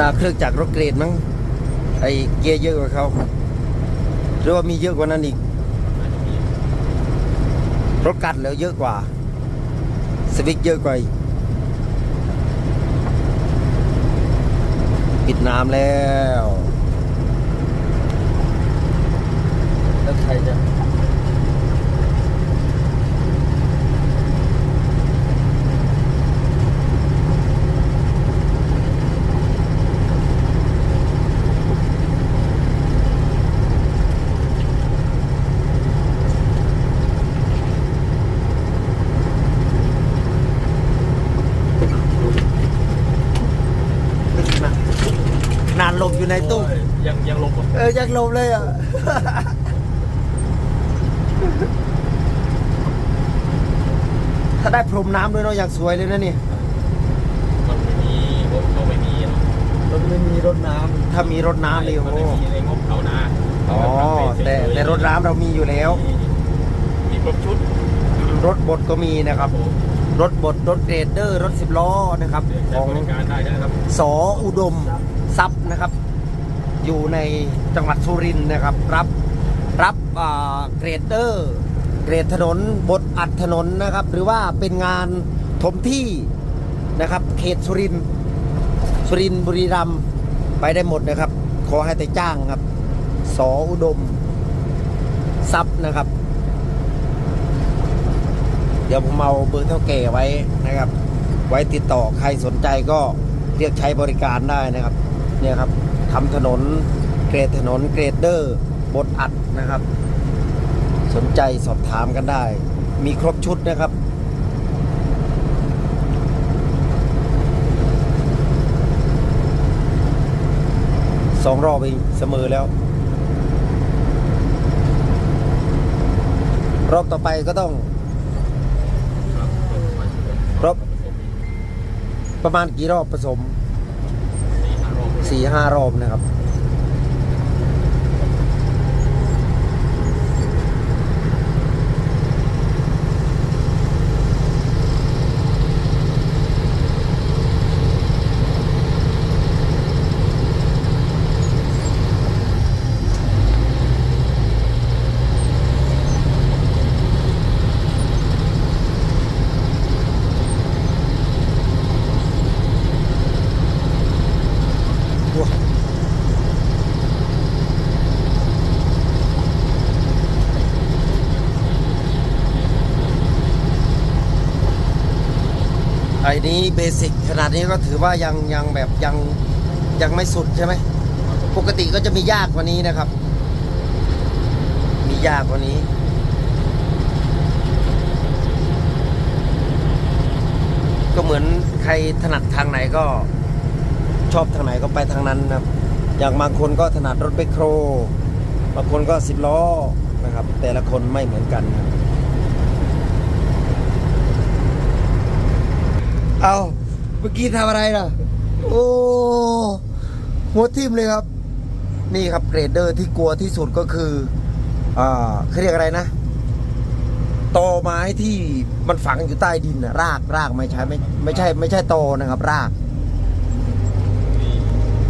ดาเครื่องจักรรถเกรดมั้งไอเกียร์เยอะกว่าเขาหรือว่ามีเยอะกว่านั้นอีก รถกัดแล้วเยอะกว่า สวิกเยอะกว่าอีกปิดน้ำแล้ว แล้วใครจะ นานหลบอยู่ ในตู้ยังยังลงอะเออยังหลบเลยอะถ้าได้พรมน้ำด้วยเนาะอย่างสวยเลยนะนี่มันไม่มีรถเขาไม่มีเนอะรถไม่มีรถน้ำถ้ามีรถน้ำนี่โอ้มันโหไม่มีในงบเขานะอ๋อแต่แต่รถน้ำเรามีอยู่แล้ว มีมีครบชุด รถบดก็มีนะครับ รถบดรถเกรดเดอร์ รถสิบล้อนะครับเดี๋ยวขใช้องบริการได้นะครับสออุดมทรัพย์นะครับ อยู่ในจังหวัดสุรินทร์นะครับ รับรับเกรดเดอร์ เกรดถนนบดอัดถนนนะครับ หรือว่าเป็นงานถมที่นะครับ เขตสุรินทร์สุรินทร์บุรีรัมย์ไปได้หมดนะครับ ขอให้แต่จ้างครับสออุดมทรัพย์นะครับ เดี๋ยวผมเอาเบอร์เท่าแก่ไว้นะครับ ไว้ติดต่อใครสนใจก็เรียกใช้บริการได้นะครับ เนี่ยครับ ทำถนนเกรดถนนเกรดเดอร์บดอัดนะครับ สนใจสอบถามกันได้ มีครบชุดนะครับสองรอบเองเสมอแล้ว รอบต่อไปก็ต้อง รอบ ประมาณกี่รอบผสม สี่ห้ารอบนะครับ ไอ้ นี้เบสิกขนาดนี้ก็ถือว่ายังยังแบบยังยังไม่สุดใช่ไหม ปกติก็จะมียากกว่านี้นะครับ มียากกว่านี้ก็เหมือนใครถนัดทางไหนก็ชอบทางไหนก็ไปทางนั้นนะครับ อย่างบางคนก็ถนัดรถเบคโคร บางคนก็สิบล้อนะครับ แต่ละคนไม่เหมือนกันนะครับ เอาเมื่อกี้ทำอะไรล่ะ โอ้หัวทิ่มเลยครับ นี่ครับเกรดเดอร์ที่กลัวที่สุดก็คืออ่าเขาเรียกอะไรนะตอไม้ที่มันฝังอยู่ใต้ดินนะรากรากไม่ใช่ไม่ไม่ใช่ ไม่ใช่ตอนะครับ ราก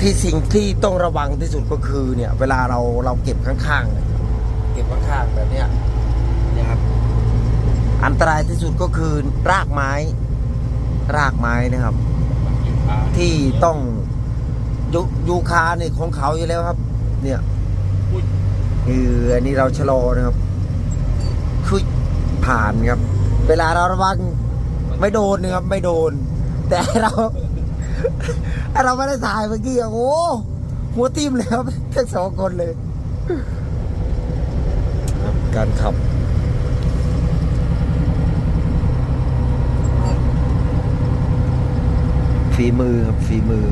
ที่สิ่งที่ต้องระวังที่สุดก็คือ เนี่ย เวลาเราเราเก็บข้างๆเนี่ยเก็บข้างๆแบบเนี้ยนี่ครับ อันตรายที่สุดก็คือรากไม้ รากไม้นะครับ ที่ต้องยยูคาเนี่ยของเขาอยู่แล้วครับ เนี่ยคืออันนี้เราชะลอนะครับคือผ่านครับ เวลาเราระวังไม่โดนนะครับ ไม่โดน แต่เราเราไม่ได้ถ่ายเมื่อกี้อะโอ้หัวทิ่มเลยครับทั้งสองคนเลย การขับ ฝีมือครับฝีมือ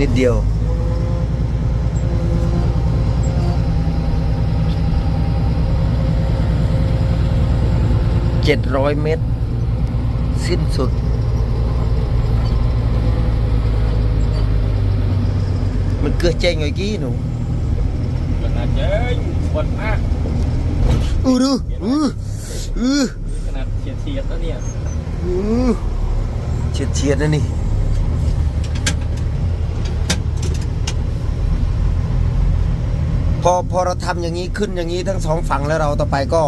นิดเดียวเจ็ดร้อยเมตร สิ้นสุดมันเกือเจงอยู่กี้หนู เย้ยปวดมากอือดูอืออือขนาดเฉียดเฉียดๆแล้วเนี่ยอือเฉียดเฉียดนะนี่พอพอเราทำอย่างนี้ขึ้นอย่างนี้ทั้งสองฝั่งแล้วเราต่อไปก็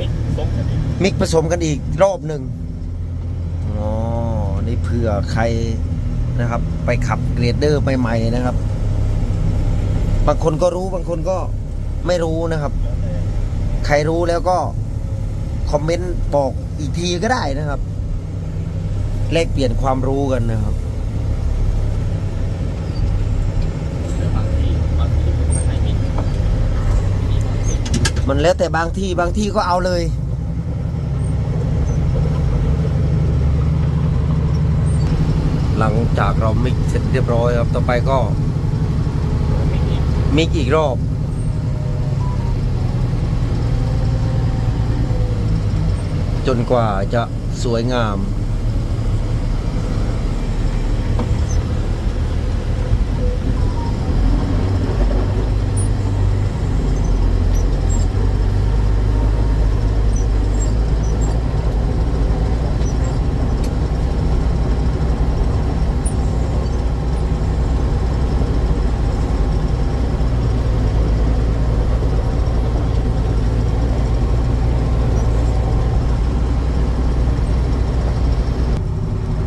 มิกซกกันอีกมิกผสมกันอีกรอบหนึ่งอ๋อนี่เผื่อใครนะครับ ไปขับเกรดเดอร์ใหม่ๆนะครับ บางคนก็รู้บางคนก็ไม่รู้นะครับ ใครรู้แล้วก็คอมเมนต์บอกอีกทีก็ได้นะครับแลกเปลี่ยนความรู้กันนะครับมันแล้วแต่บางที่บางที่ก็เอาเลย หลังจากเรามิกเสร็จเรียบร้อยครับ ต่อไปก็ มิกอีกรอบ จนกว่าจะสวยงาม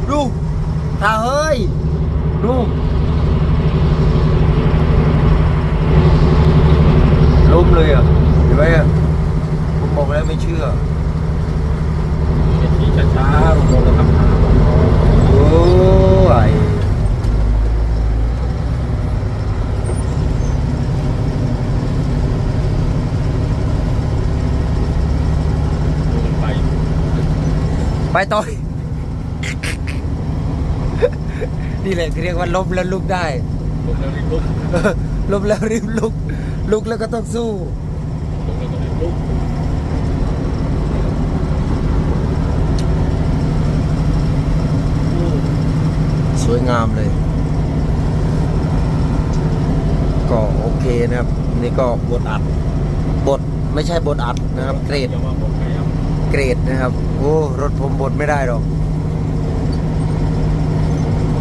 ดูตาเฮ้ย ดูล้มเลยอะเห็นไหมอะผมบอกแล้วไม่เชื่อ เฉียดที่ช้าๆลงๆก็ทำทาง โอ้ย ลงไป ไป ต่อย นี่แหละที่เรียกว่าล้มแล้วลุกได้ลงแล้วรีบลุกล้มแล้วรีบลุก ลุกแล้วก็ต้องสู้ลงแล้วก็รีบลุกสวยงามเลย ก็โอเคนะครับ นี่ก็บทอัด บทไม่ใช่บทอัดนะครับ เกรด อย่าว่าผมใครครับ เกรดนะครับ โอ้รถผมบดไม่ได้หรอก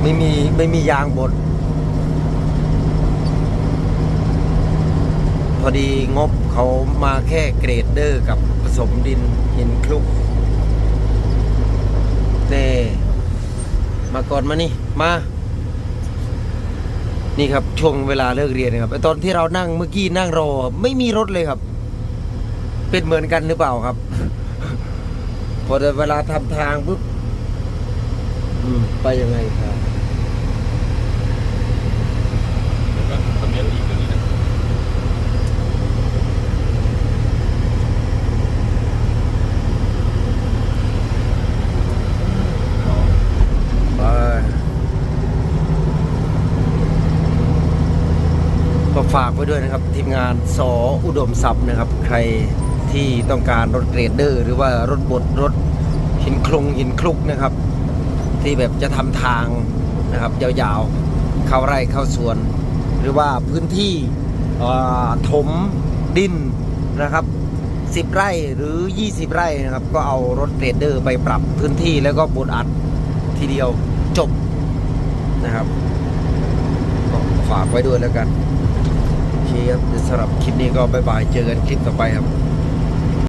ไม่มีไม่มียางบด พอดีงบเขามาแค่เกรดเดอร์กับผสมดินหินคลุกเน่มาก่อนมานี่ มา นี่ครับช่วงเวลาเลิกเรียนนะครับตอนที่เรานั่งเมื่อกี้นั่งรอ ไม่มีรถเลยครับ เป็นเหมือนกันหรือเปล่าครับ พอแต่เวลาทำทางปุ๊บอืมไปยังไงครับแล้วก็คอมเมนต์อีกอย่างนี้นะไปก็ฝากไว้ด้วยนะครับ ทีมงานสออุดมทรัพย์นะครับ ใคร ที่ต้องการรถเกรดเดอร์ หรือว่ารถบดรถหินคลงหินคลุกนะครับ ที่แบบจะทำทางนะครับยาวๆเข้าไร่เข้าสวน หรือว่าพื้นที่ถมดินนะครับ10ไร่หรือ 20 ไร่นะครับ ก็เอารถเกรดเดอร์ไปปรับพื้นที่แล้วก็บดอัดทีเดียวจบนะครับฝากไว้ด้วยแล้วกันโอเคครับสำหรับคลิปนี้ก็บายบาย เจอกันคลิปต่อไปครับ